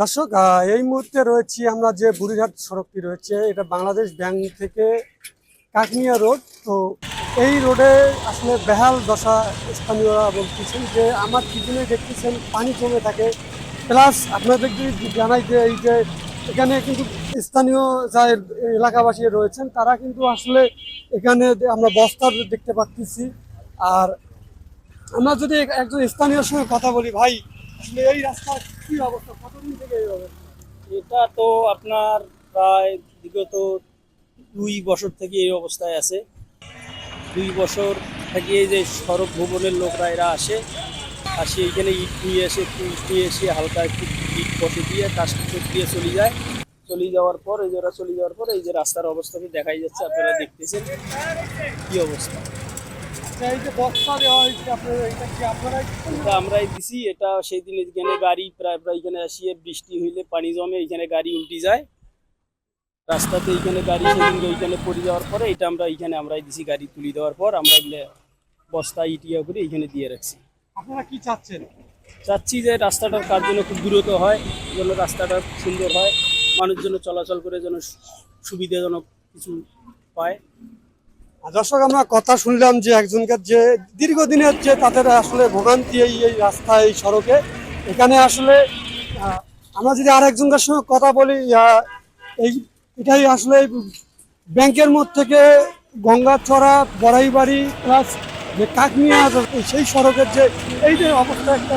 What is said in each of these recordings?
দর্শক এই মুহূর্তে রয়েছি আমরা যে বুড়িঘাট সড়কটি রয়েছে, এটা বাংলাদেশ ব্যাংক থেকে কাকনিয়া রোড। তো এই রোডে আসলে বেহাল দশা স্থানীয়রা বলতেছেন যে, আমার পিছনে দেখতেছেন পানি জমে থাকে। প্লাস আপনাদের যদি জানাই যে, এই যে এখানে কিন্তু স্থানীয় যা এলাকাবাসী রয়েছেন, তারা কিন্তু আসলে এখানে আমরা বস্তার দেখতে পাচ্ছি আর আমরা যদি একজন স্থানীয় সঙ্গে কথা বলি, ভাই, আসলে এই রাস্তার কি অবস্থা? কতদিন থেকে এই অবস্থা? এটা তো আপনার প্রায় বিগত দুই বছর থেকে এই অবস্থায় আছে। দুই বছর থেকে যে সড়ক ভবনের লোকরা এরা আসে আসে এখানে ইট নিয়ে এসে একটু ইট নিয়ে এসে হালকা একটু ইট বসে দিয়ে কাজ দিয়ে চলে যায়। চলে যাওয়ার পর এই যে চলে যাওয়ার পর এই যে রাস্তার অবস্থাকে দেখাই যাচ্ছে আপনারা দেখতেছেন কি অবস্থা। আমরাই দিছি এটা সেই দিন এখানে গাড়ি প্রায় প্রায় এখানে আসিয়ে বৃষ্টি হইলে পানি জমে এখানে গাড়ি উল্টি যায়। রাস্তাতে এইখানে গাড়ি সেদিন এইখানে পড়ে যাওয়ার পরে এটা আমরা এইখানে আমরাই দিছি গাড়ি তুলে দেওয়ার পর আমরা এগুলো বস্তা ইটিয়া করে এইখানে দিয়ে রাখছি। আপনারা কি চাচ্ছেন? চাচ্ছি যে রাস্তাটার কাজ যেন খুব দ্রুত হয় যেন রাস্তাটা সুন্দর হয় মানুষ যেন চলাচল করে যেন সুবিধাজনক কিছু পায়। আর দর্শক আমরা কথা শুনলাম যে একজনকার যে দীর্ঘদিনের যে তাদের আসলে ভোগান্তি এই এই রাস্তা এই সড়কে এখানে আসলে আমরা যদি আরেকজনকার সঙ্গে কথা বলি এই এটাই আসলে ব্যাংকের মধ্যে থেকে গঙ্গাচড়া বড়াইবাড়ি প্লাস যে কাকনিয়া সেই সড়কের যে এই যে অবস্থা একটা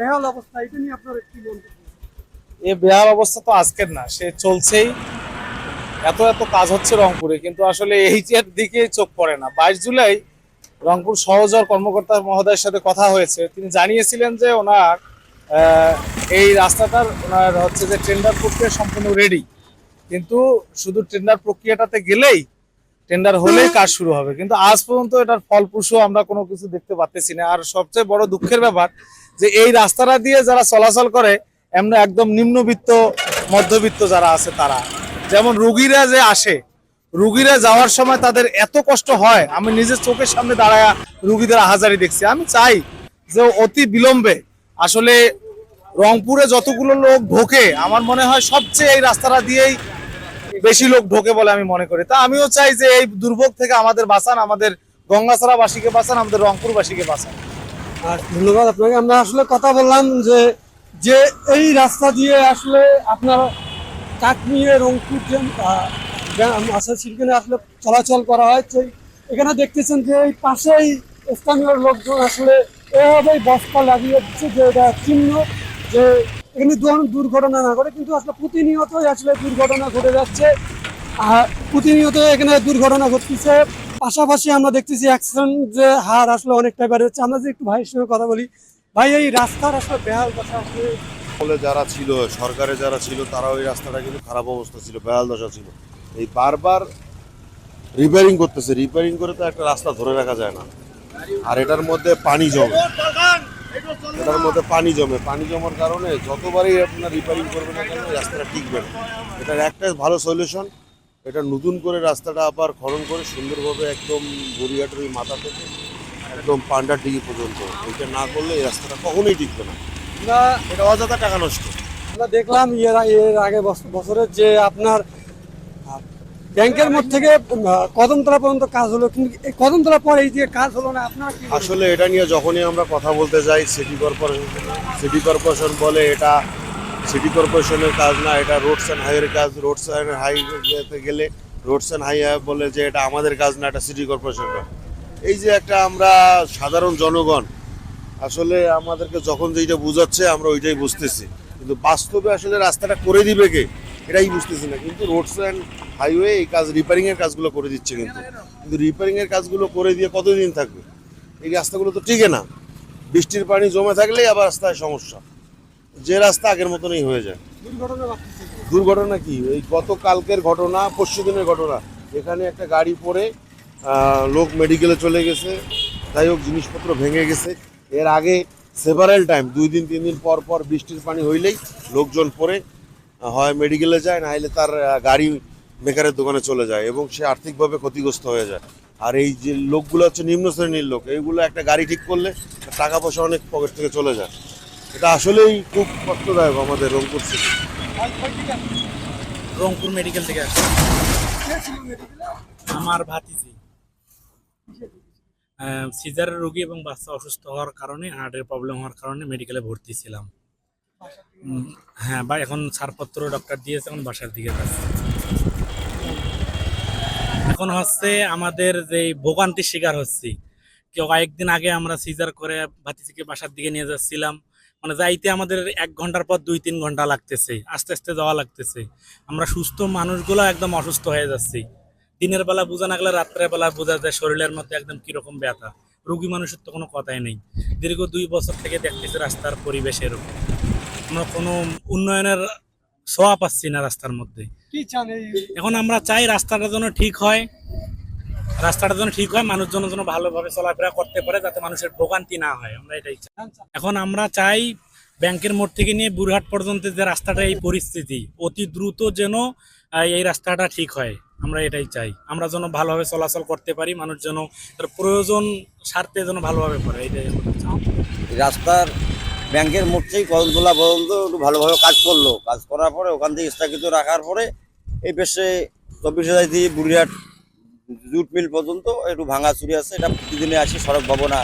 বেহাল অবস্থা, এটা নিয়ে আপনার কি মন্তব্য এ বেহাল অবস্থা তো আজকের না, সে চলছেই। এত এত কাজ হচ্ছে রংপুরে, কিন্তু আসলে এই এর দিকে চোখ পড়ে না। বাইশ জুলাই রংপুর সহজর কর্মকর্তা মহোদয়ের সাথে কথা হয়েছে। তিনি জানিয়েছিলেন যে ওনার এই রাস্তাটার ওনার হচ্ছে যে টেন্ডার প্রক্রিয়া সম্পূর্ণ রেডি কিন্তু শুধু টেন্ডার প্রক্রিয়াটাতে গেলেই টেন্ডার হলেই কাজ শুরু হবে। কিন্তু আজ পর্যন্ত এটার ফলপ্রসূ আমরা কোনো কিছু দেখতে পাচ্তেছি না। আর সবচেয়ে বড় দুঃখের ব্যাপার যে এই রাস্তাটা দিয়ে যারা চলাচল করে, এমনি একদম নিম্নবিত্ত, মধ্যবিত্ত যারা আছে তারা। যেমন রুগীরা যে আসে, রুগীরা যাওয়ার সময় তাদের এত কষ্ট হয়। আমি নিজের চোখের সামনে দাঁড়ায় রুগীদের আহাজারি দেখছি। আমি চাই যে অতি বিলম্বে, আসলে রংপুরে যতগুলো লোক ঢোকে, আমার মনে হয় সবচেয়ে এই রাস্তাটা দিয়েই বেশি লোক ঢোকে বলে আমি মনে করি। তা আমিও চাই যে এই দুর্ভোগ থেকে আমাদের বাঁচান, আমাদের গঙ্গাছড়াবাসীকে বাঁচান, আমাদের রংপুরবাসীকে বাঁচান। আর ধন্যবাদ আপনাকে। আমরা আসলে কথা বললাম যে যে এই রাস্তা দিয়ে আসলে আপনার কাকনিয়ে রংপুর আছে, সেখানে আসলে চলাচল করা হয়। এখানে দেখতেছেন যে এই পাশেই স্থানীয় লোকজন আসলে এভাবেই বস্তা লাগিয়ে দিচ্ছে যে এটা চিহ্ন, যে এখানে দুর- দুর্ঘটনা না করে কিন্তু আসলে প্রতিনিয়তই আসলে দুর্ঘটনা ঘটে যাচ্ছে। আর প্রতিনিয়ত এখানে দুর্ঘটনা ঘটতেছে। পাশাপাশি আমরা দেখতেছি অ্যাক্সিডেন্ট যে হার আসলে অনেকটা বেড়ে যাচ্ছে আমরা যে একটু ভাইয়ের সঙ্গে কথা বলি, ভাই, এই রাস্তার আসলে বেহাল কথা আসলে বলে যারা ছিল, সরকারে যারা ছিল তারা ওই রাস্তাটা কিন্তু খারাপ অবস্থা ছিল, বেহাল দশা ছিল। এই বারবার রিপেয়ারিং করতেছে। রিপেয়ারিং করে তো একটা রাস্তা ধরে রাখা যায় না। আর এটার মধ্যে পানি জমে। এটার মধ্যে পানি জমে। পানি জমার কারণে যতবারই আপনার রিপেয়ারিং করবে না কেন রাস্তাটা টিকবে না। এটার একটাই ভালো সলিউশন এটা নতুন করে রাস্তাটা আবার খনন করে সুন্দরভাবে একদম গড়িয়াটের ওই মাথা থেকে একদম পান্ডার ডিগি পর্যন্ত। এটা না করলে এই রাস্তাটা কখনোই টিকবে না। আমরা এটা অযথা টাকা নষ্ট। আমরা দেখলাম এর এর আগে বছ- বছরের যে আপনার ব্যাংকের মধ্যে থেকে কদমতলা পর্যন্ত কাজ হলো, কিন্তু কদমতলা পরে এই যে কাজ হলো না, আপনার আসলে এটা নিয়ে যখনই আমরা কথা বলতে যাই, সিটি কর্পোরেশন সিটি কর্পোরেশন বলে এটা, সিটি কর্পোরেশনের কাজ না, এটা রোডস অ্যান্ড হাইওয়ের কাজ, রোডস অ্যান্ড হাইওয়েতে গেলে রোডস অ্যান্ড হাইওয়ে বলে যে এটা আমাদের কাজ না, এটা সিটি কর্পোরেশনের এই যে একটা আমরা সাধারণ জনগণ, আসলে আমাদেরকে যখন যেটা বুঝাচ্ছে, আমরা ওইটাই বুঝতেছি। কিন্তু বাস্তবে আসলে রাস্তাটা করে দিবে কে? এটাই বুঝতেছি না কিন্তু রোডস অ্যান্ড হাইওয়ে এই কাজ রিপেয়ারিং এর কাজগুলো করে দিচ্ছে কিন্তু। কিন্তু রিপেয়ারিং এর কাজগুলো করে দিয়ে কতদিন থাকবে? এই রাস্তাগুলো তো টিকে না। বৃষ্টির পানি জমে থাকলেই আবার রাস্তায় সমস্যা। যে রাস্তা আগের মতনই হয়ে যায়। দুর্ঘটনা দুর্ঘটনা কি? এই গত কালকের ঘটনা পরশু দিনের ঘটনা। এখানে একটা গাড়ি পড়ে লোক মেডিকেলে চলে গেছে। যাই হোক জিনিসপত্র ভেঙে গেছে। এর আগে সেভারেল টাইম দুই দিন তিন দিন পর পর বৃষ্টির পানি হইলেই লোকজন পড়ে। হয় মেডিকেলে যায় না হলে তার গাড়ি মেকারের দোকানে চলে যায় এবং সে আর্থিকভাবে ক্ষতিগ্রস্ত হয়ে যায়। আর এই যে লোকগুলো হচ্ছে নিম্ন শ্রেণির লোক, এইগুলো একটা গাড়ি ঠিক করলে টাকা পয়সা অনেক পকেট থেকে চলে যায়। এটা আসলেই খুব কষ্টদায়ক আমাদের রংপুর সিটি রংপুর মেডিকেল থেকে আমার ভাতিজি সিজারের রোগী এবং বাচ্চা অসুস্থ হওয়ার কারণে হার্টের প্রবলেম হওয়ার কারণে মেডিকেলে ভর্তি ছিলাম। হ্যাঁ বা এখন ছাড়পত্র ডক্টর দিয়েছে, এখন বাসার দিকে যাচ্ছে। এখন হচ্ছে আমাদের যে ভোগান্তির শিকার হচ্ছি। কেউ কয়েকদিন আগে আমরা সিজার করে ভাতিজিকে বাসার দিকে নিয়ে যাচ্ছিলাম। মানে যাইতে আমাদের এক ঘণ্টার পর দুই তিন ঘণ্টা লাগতেছে, আস্তে আস্তে যাওয়া লাগতেছে। আমরা সুস্থ মানুষগুলো একদম অসুস্থ হয়ে যাচ্ছি। দিনের বেলা বোঝা না গেলে রাত্রের বেলা বোঝা যায় শরীরের মধ্যে একদম কীরকম ব্যথা। রুগী মানুষের তো কোনো কথাই নেই। দীর্ঘ দুই বছর থেকে দেখতেছি রাস্তার পরিবেশ এরকম। আমরা কোনো উন্নয়নের ছোঁয়া পাচ্ছি না রাস্তার মধ্যে। কি চান এই এখন আমরা চাই রাস্তাটা যেন ঠিক হয় রাস্তাটা যেন ঠিক হয় মানুষজন যেন ভালোভাবে চলাফেরা করতে পারে যাতে মানুষের ভোগান্তি না হয় আমরা এটাই চাই। এখন আমরা চাই ব্যাংকের মোড় থেকে নিয়ে বুড়হাট পর্যন্ত যে রাস্তাটা এই পরিস্থিতি অতি দ্রুত যেন এই রাস্তাটা ঠিক হয় আমরা এটাই চাই। আমরা যেন ভালোভাবে চলাচল করতে পারি মানুষ যেন তার প্রয়োজন স্বার্থে যেন ভালোভাবে করে এটাই রাস্তার ব্যাংকের থেকে কদমতলা পর্যন্ত একটু ভালোভাবে কাজ করল। কাজ করার পরে ওখান থেকে স্থগিত রাখার পরে এই পেশে চব্বিশ হাজার দিয়ে বুড়িহাট জুট মিল পর্যন্ত একটু ভাঙা চুরি আছে। এটা প্রতিদিনে আসি সড়ক ভবনা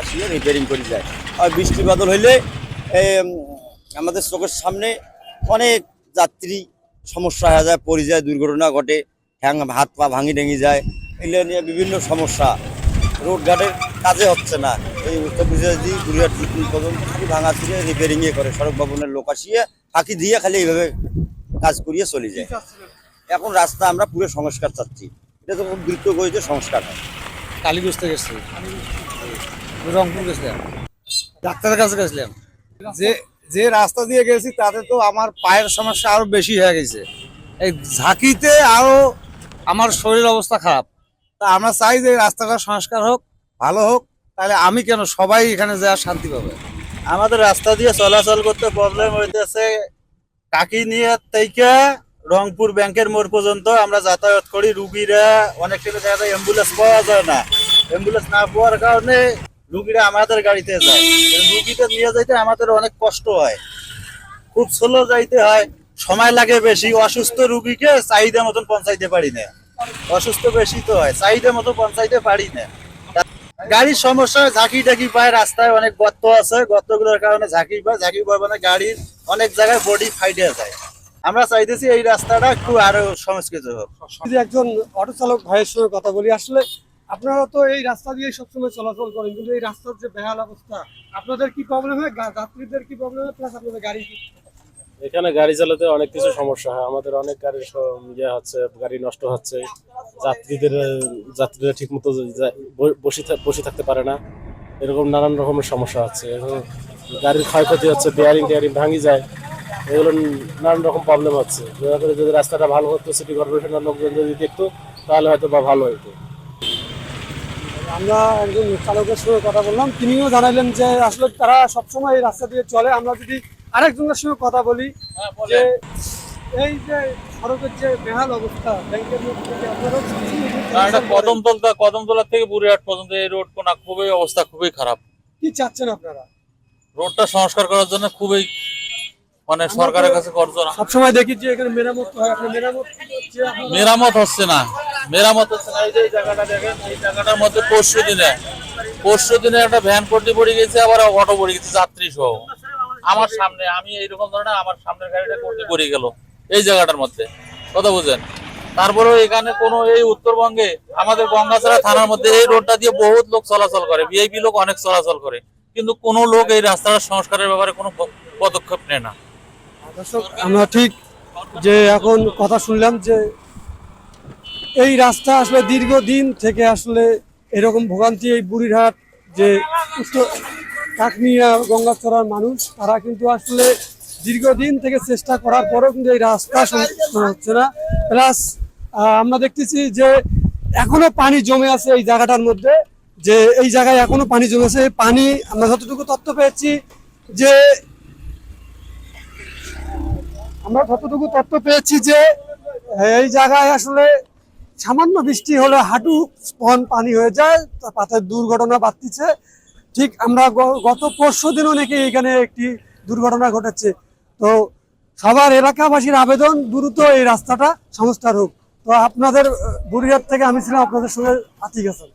আসিয়ে রিপেয়ারিং করে যায়। আর বৃষ্টি বাদল হইলে আমাদের চোখের সামনে অনেক যাত্রী সমস্যা হয়ে যায়, পড়ে যায়, দুর্ঘটনা ঘটে হ্যাং হাত পা ভাঙি ডেঙে যায়। এগুলো নিয়ে বিভিন্ন সমস্যা। রোড ঘাটের কাজে হচ্ছে না। এই উত্তর গুজরাটি গুজরাট জুটমিল পর্যন্ত খালি ভাঙা রিপেয়ারিং এ করে, সড়ক ভবনের লোক আসিয়ে ফাঁকি দিয়ে খালি এইভাবে কাজ করিয়ে চলে যায়। এখন রাস্তা আমরা পুরো সংস্কার চাচ্ছি। এটা তো খুব দ্রুত গতিতে সংস্কার হয়। কালীগঞ্জ থেকে রংপুর গেছিলাম। ডাক্তারের কাছে গেছিলাম। যে যে রাস্তা দিয়ে গেছি তাতে তো আমার পায়ের সমস্যা আরও বেশি হয়ে গেছে। এই ঝাঁকিতে আরও আমার শরীর অবস্থা খারাপ। তা আমরা চাই যে রাস্তাটা সংস্কার হোক। ভালো হোক, তাহলে আমি কেন সবাই এখানে যাওয়ার শান্তি পাবে? আমাদের রাস্তা দিয়ে চলাচল করতে প্রবলেম হইতেছে। কাকি নিয়ে থেকে রংপুর ব্যাংকের মোড় পর্যন্ত আমরা যাতায়াত করি। রুগীরা, অনেক কিছু জায়গায় অ্যাম্বুলেন্স পাওয়া যায় না। অ্যাম্বুলেন্স না পাওয়ার কারণে রুগীরা আমাদের গাড়িতে যায়। রুগীকে নিয়ে যাইতে আমাদের অনেক কষ্ট হয়। খুব স্লো যাইতে হয়। সময় লাগে বেশি। অসুস্থ রুগীকে চাহিদা মতন পৌঁছাইতে পারি না। অসুস্থ বেশি তো হয়। চাহিদা মতো পৌঁছাইতে পারি না। গাড়ির সমস্যা ঝাঁকি টাকি পায়, রাস্তায় অনেক গর্ত আছে, গর্তগুলোর কারণে ঝাঁকি পায় ঝাঁকি পায় মানে গাড়ির অনেক জায়গায় বডি ফাইটে যায়। আমরা চাইতেছি এই রাস্তাটা একটু আরও সংস্কৃত হোক। একজন অটো চালক ভাইয়ের সঙ্গে কথা বলি, আসলে আপনারা তো এই রাস্তা দিয়ে সবসময় চলাচল করেন, কিন্তু এই রাস্তার যে বেহাল অবস্থা, আপনাদের কি প্রবলেম হয়? যাত্রীদের কি প্রবলেম হয়? প্লাস আপনাদের গাড়ি এখানে গাড়ি চালাতে অনেক কিছু সমস্যা হয়। আমাদের অনেক গাড়ি স- ইয়ে হচ্ছে, গাড়ি নষ্ট হচ্ছে। যাত্রীদের, যাত্রীরা ঠিক মতো বসে বসে থাকতে পারে না। এরকম নানান রকমের সমস্যা হচ্ছে গাড়ির ক্ষয়ক্ষতি হচ্ছে বেয়ারিং টেয়ারিং ভাঙি যায়। এগুলো নানান রকম প্রবলেম হচ্ছে। দয়া করে যদি রাস্তাটা ভালো হতো সিটি কর্পোরেশনের লোকজন যদি দেখতো, তাহলে হয়তো বা ভালো হতো আমরা একজন চালকের সঙ্গে কথা বললাম। তিনিও জানালেন যে আসলে তারা সবসময় এই রাস্তা দিয়ে চলে। আমরা যদি আরেকজনের সঙ্গে কথা বলি যে এই যে সড়কের যে বেহাল অবস্থা ব্যাংকের থেকে বুড়িহাট পর্যন্ত এই রোড কোনা খুবই অবস্থা খুবই খারাপ। কি চাচ্ছেন আপনারা? রোডটা সংস্কার করার জন্য খুবই মানে সরকারের কাছে সবসময় দেখি যে এখানে মেরামত হয় হচ্ছে মেরামত হচ্ছে না। মেরামত হচ্ছে না। এই যে জায়গাটা দেখেন এই জায়গাটার মধ্যে পরশু দিনে পরশু দিনে একটা ভ্যান পড়ে গেছে আবার অটো পড়ে গেছে যাত্রী সহ। আমার সামনে, আমি এইরকম ধরনের আমার সামনের গাড়িটা পট্টি পড়ে গেল। এই জায়গাটার মধ্যে। কথা বুঝেন তারপরেও এখানে কোনো এই উত্তরবঙ্গে আমাদের গঙ্গাছড়া থানার মধ্যে এই রোডটা দিয়ে বহুত লোক চলাচল করে। ভিআইপি লোক অনেক চলাচল করে। কিন্তু কোনো লোক এই রাস্তার সংস্কারের ব্যাপারে কোনো পদক্ষেপ নেয় না। আমরা ঠিক যে এখন কথা শুনলাম যে এই রাস্তা আসলে দীর্ঘদিন থেকে আসলে এরকম ভোগান্তি, এই বুড়িরহাট যে উত্তর কাকমিয়া গঙ্গাচড়ার মানুষ, তারা কিন্তু আসলে দীর্ঘদিন থেকে চেষ্টা করার পরেও কিন্তু এই রাস্তা হচ্ছে না। প্লাস আমরা দেখতেছি যে এখনও পানি জমে আছে এই জায়গাটার মধ্যে, যে এই জায়গায় এখনও পানি জমে আছে পানি, আমরা যতটুকু তথ্য পেয়েছি যে, আমরা যতটুকু তথ্য পেয়েছি যে, এই জায়গায় আসলে সামান্য বৃষ্টি হলে হাঁটু স্পন পানি হয়ে যায় তা পাথর দুর্ঘটনা বাড়তিছে। ঠিক আমরা গত পরশু দিনও নাকি এখানে একটি দুর্ঘটনা ঘটেছে। তো সবার এলাকাবাসীর আবেদন দ্রুত এই রাস্তাটা সংস্কার হোক। তো আপনাদের বুড়িহাট থেকে আমি ছিলাম, আপনাদের সঙ্গে আতিক হাসান